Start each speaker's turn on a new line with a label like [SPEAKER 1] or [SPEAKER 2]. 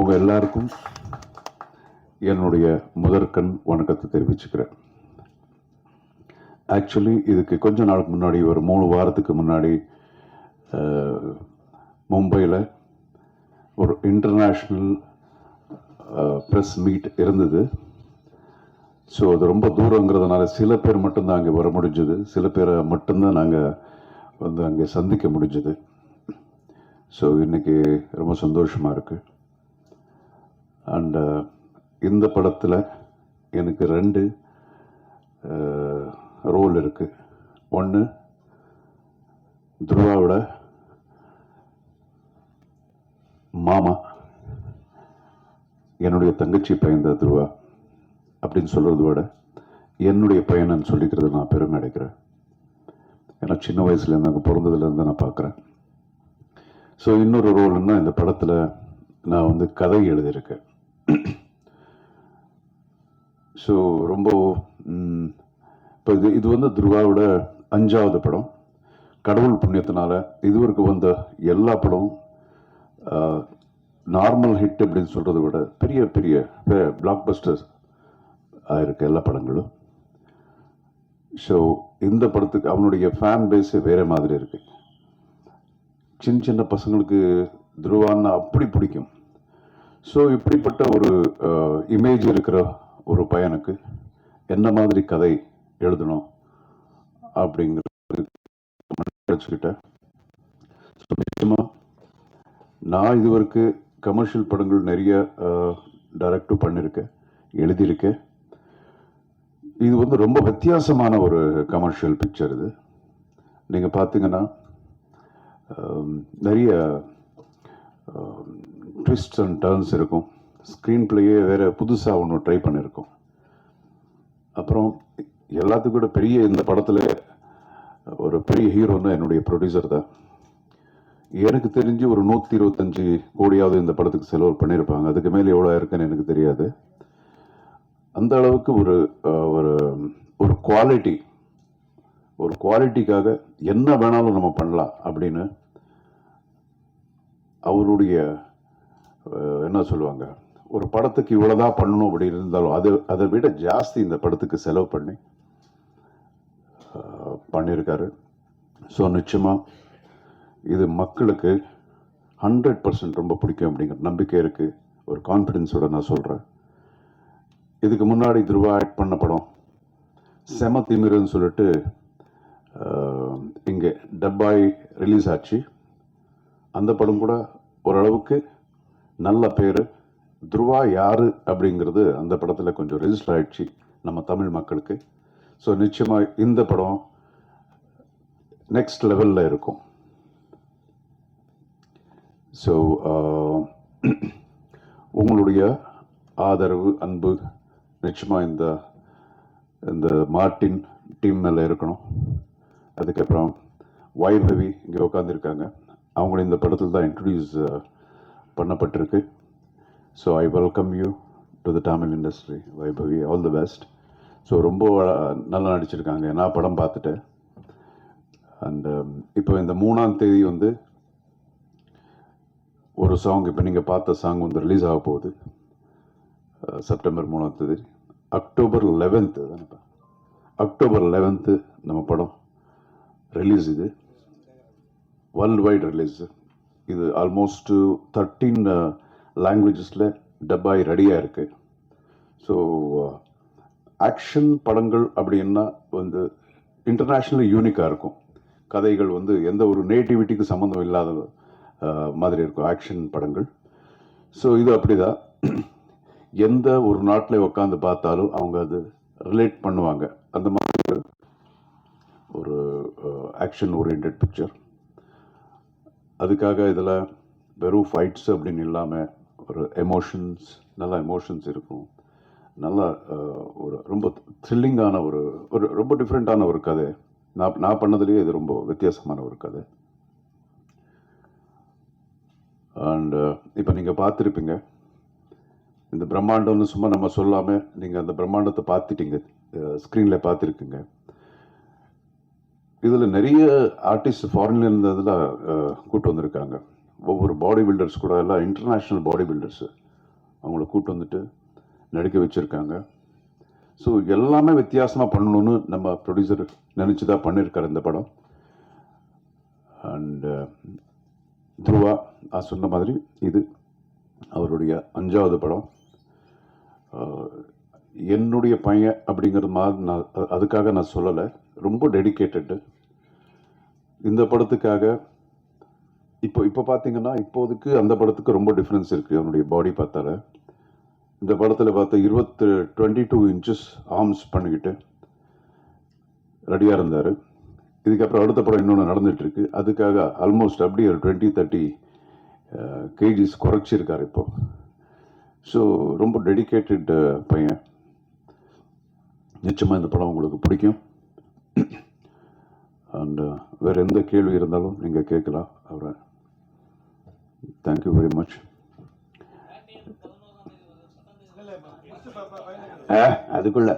[SPEAKER 1] உங்கள் எல்லாருக்கும் என்னுடைய முதற்கண் வணக்கத்தை தெரிவிச்சுக்கிறேன். ஆக்சுவலி இதுக்கு கொஞ்ச நாளுக்கு முன்னாடி ஒரு மூணு வாரத்துக்கு முன்னாடி மும்பையில் ஒரு இன்டர்நேஷ்னல் ப்ரெஸ் மீட் இருந்தது. ஸோ அது ரொம்ப தூரங்கிறதுனால சில பேர் மட்டும்தான் அங்கே வர முடிஞ்சது. சில பேரை மட்டும்தான் நாங்கள் வந்து அங்கே சந்திக்க முடிஞ்சது. ஸோ இன்றைக்கி ரொம்ப சந்தோஷமாக இருக்குது அண்டு இந்த படத்தில் எனக்கு ரெண்டு ரோல் இருக்குது ஒன்று துருவாவோட மாமா என்னுடைய தங்கச்சி பையன் தான் துருவா அப்படின்னு சொல்கிறத விட என்னுடைய பையனன்னு சொல்லிக்கிறது நான் பெருமை அடைக்கிறேன். ஏன்னா சின்ன வயசுலேருந்து அங்கே பிறந்ததுலேருந்து நான் பார்க்குறேன் ஸோ இன்னொரு ரோல்னால் இந்த படத்தில் நான் வந்து கதை எழுதியிருக்கேன். ஸோ ரொம்ப இப்போ இது இது வந்து துர்காவோட அஞ்சாவது படம். கடவுள் புண்ணியத்தினால இதுவரைக்கும் வந்த எல்லா படமும் நார்மல் ஹிட் அப்படின்னு சொல்கிறத விட பெரிய பெரிய பிளாக் பஸ்டர்ஸ் ஆயிருக்கு எல்லா படங்களும். ஸோ இந்த படத்துக்கு அவனுடைய ஃபேன் பேஸே வேறு மாதிரி இருக்குது சின்ன சின்ன பசங்களுக்கு துருவான்னா அப்படி பிடிக்கும். ஸோ இப்படிப்பட்ட ஒரு இமேஜ் இருக்கிற ஒரு பையனுக்கு என்ன மாதிரி கதை எழுதணும் அப்படிங்கிறது வச்சுக்கிட்டேன் ஸோ நிச்சயமாக நான் இதுவரைக்கு கமர்ஷியல் படங்கள் நிறைய டைரக்டும் பண்ணியிருக்கேன் எழுதியிருக்கேன். இது வந்து ரொம்ப வித்தியாசமான ஒரு கமர்ஷியல் பிக்சர் இது. நீங்கள் பார்த்தீங்கன்னா நிறைய ட்விஸ்ட் அண்ட் டர்ன்ஸ் இருக்கும். ஸ்க்ரீன் பிளேயே வேறு புதுசாக ஒன்று ட்ரை பண்ணியிருக்கோம் அப்புறம் எல்லாத்துக்கும் கூட பெரிய இந்த படத்தில் ஒரு பெரிய ஹீரோன்னு என்னுடைய ப்ரொடியூசர் தான். எனக்கு தெரிஞ்சு ஒரு நூற்றி இருபத்தஞ்சி கோடியாவது இந்த படத்துக்கு செலவு பண்ணியிருப்பாங்க அதுக்கு மேலே எவ்வளோ இருக்குன்னு எனக்கு தெரியாது. அந்த அளவுக்கு ஒரு ஒரு ஒரு குவாலிட்டி ஒரு குவாலிட்டிக்காக என்ன வேணாலும் நம்ம பண்ணலாம் அப்படின்னு அவருடைய என்ன சொல்லுவாங்க? ஒரு படத்துக்கு இவ்வளோதான் பண்ணணும் அப்படி இருந்தாலும் அது அதை விட ஜாஸ்தி இந்த படத்துக்கு செலவு பண்ணி பண்ணியிருக்காரு. ஸோ நிச்சயமாக இது மக்களுக்கு ஹண்ட்ரட் பர்சன்ட் ரொம்ப பிடிக்கும் அப்படிங்கிற நம்பிக்கை இருக்குது ஒரு கான்ஃபிடென்ஸோட நான் சொல்கிறேன் இதுக்கு முன்னாடி துருவா ஆக்ட் பண்ண படம் செம திமிருன்னு சொல்லிட்டு இங்கே டப்பாய் ரிலீஸ் ஆச்சு. அந்த படம் கூட ஓரளவுக்கு நல்ல பேர். துருவா யார் அப்படிங்கிறது அந்த படத்தில் கொஞ்சம் ரெஜிஸ்டர் ஆயிடுச்சு நம்ம தமிழ் மக்களுக்கு. ஸோ நிச்சயமாக இந்த படம் நெக்ஸ்ட் லெவலில் இருக்கும். ஸோ உங்களுடைய ஆதரவு அன்பு நிச்சயமாக இந்த இந்த மார்டின் டீம் மேலே இருக்கணும். அதுக்கப்புறம் வைபவி இங்கே உட்காந்துருக்காங்க அவங்களும் இந்த படத்தில் தான் இன்ட்ரடியூஸ் பண்ணப்பட்டிருக்கு. So I welcome you to the Tamil industry Vaibhavi all the best so ரொம்ப நல்லா நடிச்சிருக்காங்க. நான் படம் பார்த்துட்டேன். அண்ட் um, இப்போ இந்த மூணாம் தேதி வந்து ஒரு சாங் இப்போ நீங்கள் பார்த்த சாங் வந்து ரிலீஸ் ஆக போகுது. செப்டம்பர் மூணாம் தேதி. அக்டோபர் லெவன்த்து தானேப்பா அக்டோபர் லெவன்த்து நம்ம படம் ரிலீஸ் இது. வேர்ல்டு வைட் ரிலீஸ் இது ஆல்மோஸ்ட் தேர்ட்டீன் லாங்குவேஜஸில் டப்பாய் ரெடியாக இருக்குது ஸோ ஆக்ஷன் படங்கள் அப்படின்னா வந்து இன்டர்நேஷ்னல் யூனிக்காக இருக்கும். கதைகள் வந்து எந்த ஒரு நேட்டிவிட்டிக்கு சம்மந்தம் இல்லாத uh, மாதிரி இருக்கும் ஆக்ஷன் படங்கள். ஸோ இது அப்படிதான் எந்த ஒரு நாட்டில் உட்காந்து பார்த்தாலும் அவங்க அது ரிலேட் பண்ணுவாங்க. அந்த மாதிரி ஒரு ஆக்ஷன் ஓரியன்ட் பிக்சர் அதுக்காக இதில் வெறும் ஃபைட்ஸ் அப்படின்னு இல்லாமல் ஒரு எமோஷன்ஸ் நல்ல எமோஷன்ஸ் இருக்கும். நல்லா ஒரு ரொம்ப த்ரில்லிங்கான ஒரு ஒரு ரொம்ப டிஃப்ரெண்ட்டான ஒரு கதை. நான் நான் பண்ணதுலேயே இது ரொம்ப வித்தியாசமான ஒரு கதை. அண்டு இப்போ நீங்கள் பார்த்துருப்பீங்க. இந்த பிரம்மாண்டம்னு சும்மா நம்ம சொல்லாமல் நீங்கள் அந்த பிரம்மாண்டத்தை பார்த்துட்டீங்க. ஸ்க்ரீனில் பார்த்துருக்குங்க. இதில் நிறைய ஆர்டிஸ்ட் ஃபாரின்ல இருந்ததில் கூட்டு வந்திருக்காங்க. ஒவ்வொரு பாடி பில்டர்ஸ் கூட எல்லாம் இன்டர்நேஷ்னல் பாடி பில்டர்ஸு அவங்கள கூப்பிட்டு வந்துட்டு நடிக்க வச்சுருக்காங்க. ஸோ எல்லாமே வித்தியாசமாக பண்ணணும்னு நம்ம ப்ரொடியூசர் நினச்சி தான் பண்ணியிருக்காரு இந்த படம். அண்டு துருவா நான் சொன்ன மாதிரி இது அவருடைய அஞ்சாவது படம். என்னுடைய பையன் அப்படிங்கிற மாதிரி நான் அதுக்காக நான் சொல்லலை. ரொம்ப டெடிக்கேட்டடு இந்த படத்துக்காக இப்போ இப்போ பார்த்தீங்கன்னா இப்போதைக்கு அந்த படத்துக்கு ரொம்ப டிஃப்ரென்ஸ் இருக்குது அவனுடைய பாடி பார்த்தால. இந்த படத்தில் பார்த்தா இருபத்து டுவெண்ட்டி டூ இன்ச்சஸ் ஆர்ம்ஸ் பண்ணிக்கிட்டு ரெடியாக இருந்தார். இதுக்கப்புறம் அடுத்த படம் இன்னொன்று நடந்துகிட்ருக்கு அதுக்காக ஆல்மோஸ்ட் அப்படியே ஒரு டுவெண்ட்டி தேர்ட்டி கேஜிஸ் குறைச்சிருக்கார் இப்போ. ஸோ ரொம்ப டெடிகேட்டட் பையன். நிச்சயமாக இந்த படம் உங்களுக்கு பிடிக்கும். அண்ட் வேறு எந்த கேள்வி இருந்தாலும் நீங்கள் கேட்கலாம். அவரை. தேங்க்யூ வெரி மச் அதுக்குள்ள.